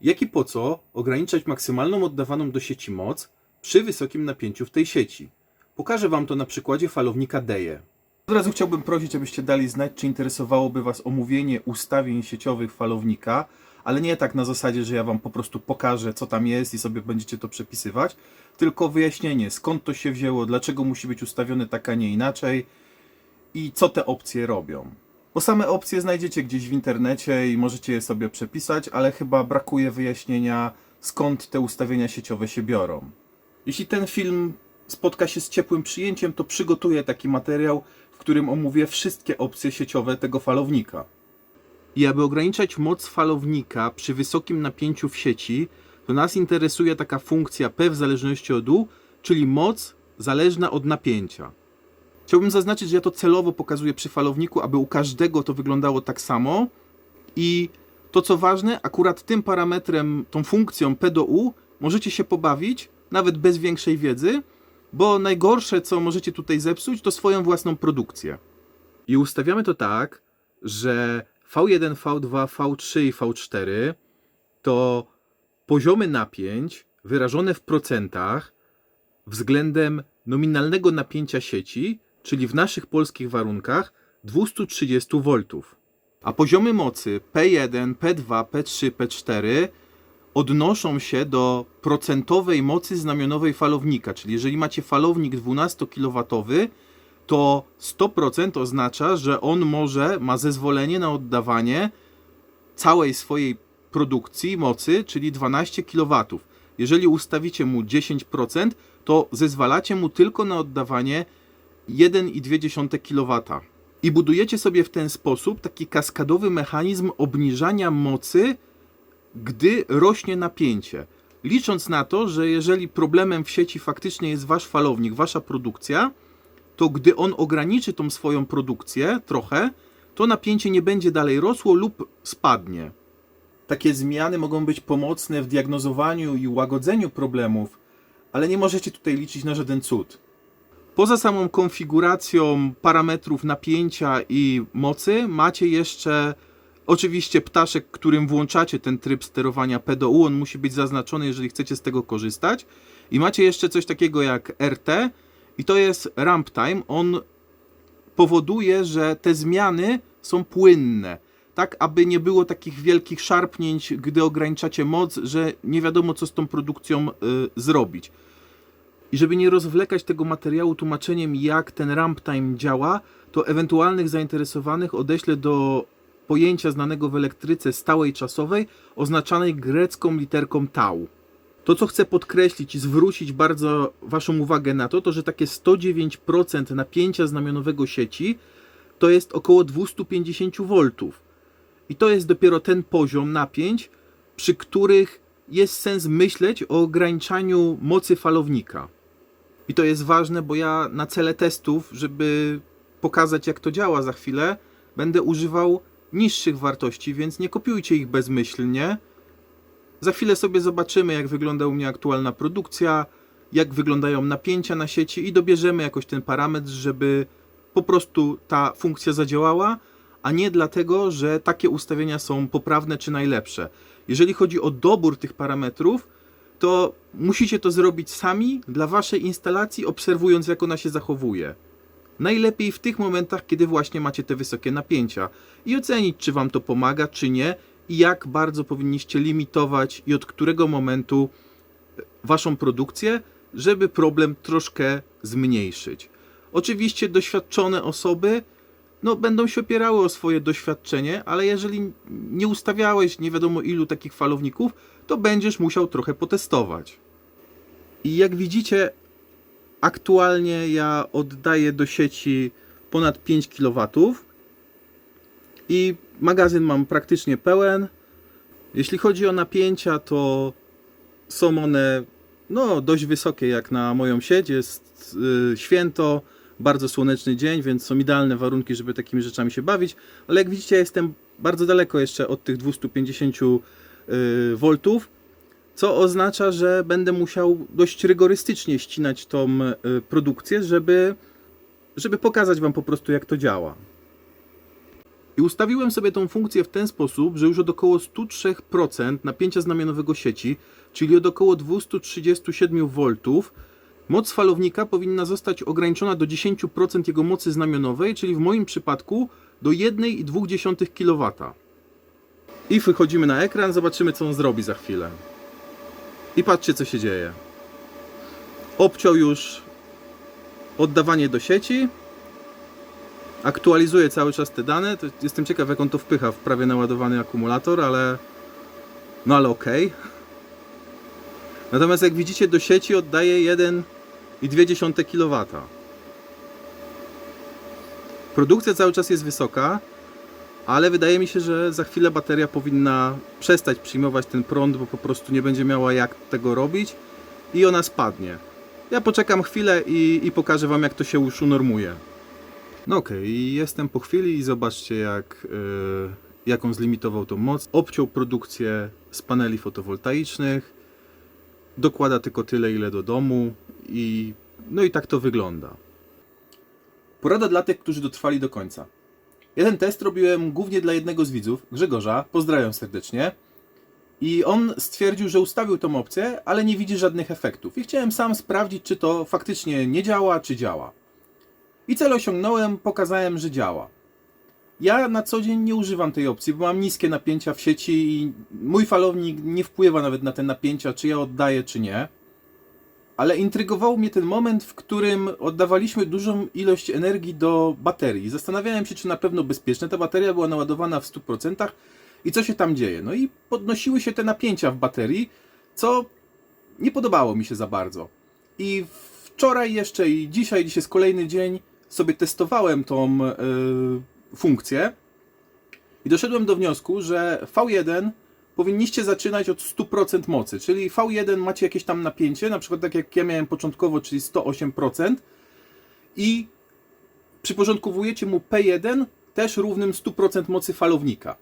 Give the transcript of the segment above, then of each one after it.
Jak i po co ograniczać maksymalną oddawaną do sieci moc przy wysokim napięciu w tej sieci? Pokażę Wam to na przykładzie falownika DEJE. Od razu chciałbym prosić, abyście dali znać, czy interesowałoby Was omówienie ustawień sieciowych falownika, ale nie tak na zasadzie, że ja Wam po prostu pokażę, co tam jest i sobie będziecie to przepisywać, tylko wyjaśnienie, skąd to się wzięło, dlaczego musi być ustawione tak, a nie inaczej i co te opcje robią. Bo same opcje znajdziecie gdzieś w internecie i możecie je sobie przepisać, ale chyba brakuje wyjaśnienia, skąd te ustawienia sieciowe się biorą. Jeśli ten film spotka się z ciepłym przyjęciem, to przygotuję taki materiał, w którym omówię wszystkie opcje sieciowe tego falownika. I aby ograniczać moc falownika przy wysokim napięciu w sieci, to nas interesuje taka funkcja P w zależności od U, czyli moc zależna od napięcia. Chciałbym zaznaczyć, że ja to celowo pokazuję przy falowniku, aby u każdego to wyglądało tak samo. I to co ważne, akurat tym parametrem, tą funkcją P do U możecie się pobawić, nawet bez większej wiedzy, bo najgorsze, co możecie tutaj zepsuć, to swoją własną produkcję. I ustawiamy to tak, że V1, V2, V3 i V4 to poziomy napięć wyrażone w procentach względem nominalnego napięcia sieci, czyli w naszych polskich warunkach 230 V. A poziomy mocy P1, P2, P3, P4 odnoszą się do procentowej mocy znamionowej falownika, czyli jeżeli macie falownik 12 kW, to 100% oznacza, że on może, ma zezwolenie na oddawanie całej swojej produkcji mocy, czyli 12 kW. Jeżeli ustawicie mu 10%, to zezwalacie mu tylko na oddawanie 1,2 kW. I budujecie sobie w ten sposób taki kaskadowy mechanizm obniżania mocy, gdy rośnie napięcie. Licząc na to, że jeżeli problemem w sieci faktycznie jest wasz falownik, wasza produkcja, to gdy on ograniczy tą swoją produkcję trochę, to napięcie nie będzie dalej rosło lub spadnie. Takie zmiany mogą być pomocne w diagnozowaniu i łagodzeniu problemów, ale nie możecie tutaj liczyć na żaden cud. Poza samą konfiguracją parametrów napięcia i mocy, macie jeszcze oczywiście ptaszek, którym włączacie ten tryb sterowania P do U. On musi być zaznaczony, jeżeli chcecie z tego korzystać. I macie jeszcze coś takiego jak RT, i to jest ramp time. On powoduje, że te zmiany są płynne. Tak, aby nie było takich wielkich szarpnięć, gdy ograniczacie moc, że nie wiadomo, co z tą produkcją y, zrobić. I żeby nie rozwlekać tego materiału tłumaczeniem, jak ten ramp time działa, to ewentualnych zainteresowanych odeślę do pojęcia znanego w elektryce stałej czasowej, oznaczanej grecką literką tau. To, co chcę podkreślić i zwrócić bardzo Waszą uwagę na to, to że takie 109% napięcia znamionowego sieci to jest około 250 V. I to jest dopiero ten poziom napięć, przy których jest sens myśleć o ograniczaniu mocy falownika. I to jest ważne, bo ja na cele testów, żeby pokazać jak to działa za chwilę, będę używał niższych wartości, więc nie kopiujcie ich bezmyślnie. Za chwilę sobie zobaczymy, jak wygląda u mnie aktualna produkcja, jak wyglądają napięcia na sieci i dobierzemy jakoś ten parametr, żeby po prostu ta funkcja zadziałała, a nie dlatego, że takie ustawienia są poprawne czy najlepsze. Jeżeli chodzi o dobór tych parametrów, to musicie to zrobić sami dla waszej instalacji, obserwując jak ona się zachowuje. Najlepiej w tych momentach, kiedy właśnie macie te wysokie napięcia i ocenić, czy wam to pomaga, czy nie i jak bardzo powinniście limitować i od którego momentu waszą produkcję, żeby problem troszkę zmniejszyć. Oczywiście doświadczone osoby no, będą się opierały o swoje doświadczenie, ale jeżeli nie ustawiałeś nie wiadomo ilu takich falowników, to będziesz musiał trochę potestować. I jak widzicie, aktualnie ja oddaję do sieci ponad 5 kW i magazyn mam praktycznie pełen. Jeśli chodzi o napięcia, to są one no, dość wysokie jak na moją sieć. Jest y, święto, bardzo słoneczny dzień, więc są idealne warunki, żeby takimi rzeczami się bawić. Ale jak widzicie, jestem bardzo daleko jeszcze od tych 250 y, V, co oznacza, że będę musiał dość rygorystycznie ścinać tą y, produkcję, żeby, żeby pokazać Wam po prostu, jak to działa. I ustawiłem sobie tą funkcję w ten sposób, że już od około 103% napięcia znamionowego sieci, czyli od około 237 V, moc falownika powinna zostać ograniczona do 10% jego mocy znamionowej, czyli w moim przypadku do 1,2 kW. I wychodzimy na ekran, zobaczymy co on zrobi za chwilę. I patrzcie co się dzieje. Obciął już oddawanie do sieci. Aktualizuje cały czas te dane. Jestem ciekaw jak on to wpycha w prawie naładowany akumulator, ale no ale okej. Natomiast jak widzicie do sieci oddaje 1,2 kW. Produkcja cały czas jest wysoka, ale wydaje mi się, że za chwilę bateria powinna przestać przyjmować ten prąd, bo po prostu nie będzie miała jak tego robić i ona spadnie. Ja poczekam chwilę i, i pokażę Wam, jak to się już unormuje. No okej, i jestem po chwili i zobaczcie, jak, yy, jaką zlimitował tą moc. Obciął produkcję z paneli fotowoltaicznych, dokłada tylko tyle, ile do domu i no i tak to wygląda. Porada dla tych, którzy dotrwali do końca. Jeden test robiłem głównie dla jednego z widzów, Grzegorza, pozdrawiam serdecznie. I on stwierdził, że ustawił tą opcję, ale nie widzi żadnych efektów. I chciałem sam sprawdzić, czy to faktycznie nie działa, czy działa. I cel osiągnąłem, pokazałem, że działa. Ja na co dzień nie używam tej opcji, bo mam niskie napięcia w sieci i mój falownik nie wpływa nawet na te napięcia, czy ja oddaję, czy nie. Ale intrygował mnie ten moment, w którym oddawaliśmy dużą ilość energii do baterii. Zastanawiałem się, czy na pewno bezpieczne. Ta bateria była naładowana w 100% i co się tam dzieje. No i podnosiły się te napięcia w baterii, co nie podobało mi się za bardzo. I wczoraj jeszcze i dzisiaj, dziś jest kolejny dzień, sobie testowałem tą yy, funkcję i doszedłem do wniosku, że V1 powinniście zaczynać od 100% mocy, czyli V1 macie jakieś tam napięcie, na przykład tak jak ja miałem początkowo, czyli 108% i przyporządkowujecie mu P1 też równym 100% mocy falownika.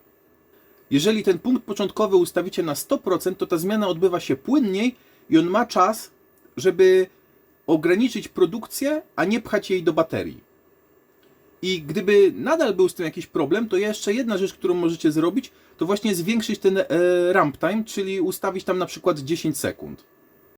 Jeżeli ten punkt początkowy ustawicie na 100%, to ta zmiana odbywa się płynniej i on ma czas, żeby ograniczyć produkcję, a nie pchać jej do baterii. I gdyby nadal był z tym jakiś problem, to jeszcze jedna rzecz, którą możecie zrobić, to właśnie zwiększyć ten e, ramp time, czyli ustawić tam na przykład 10 sekund.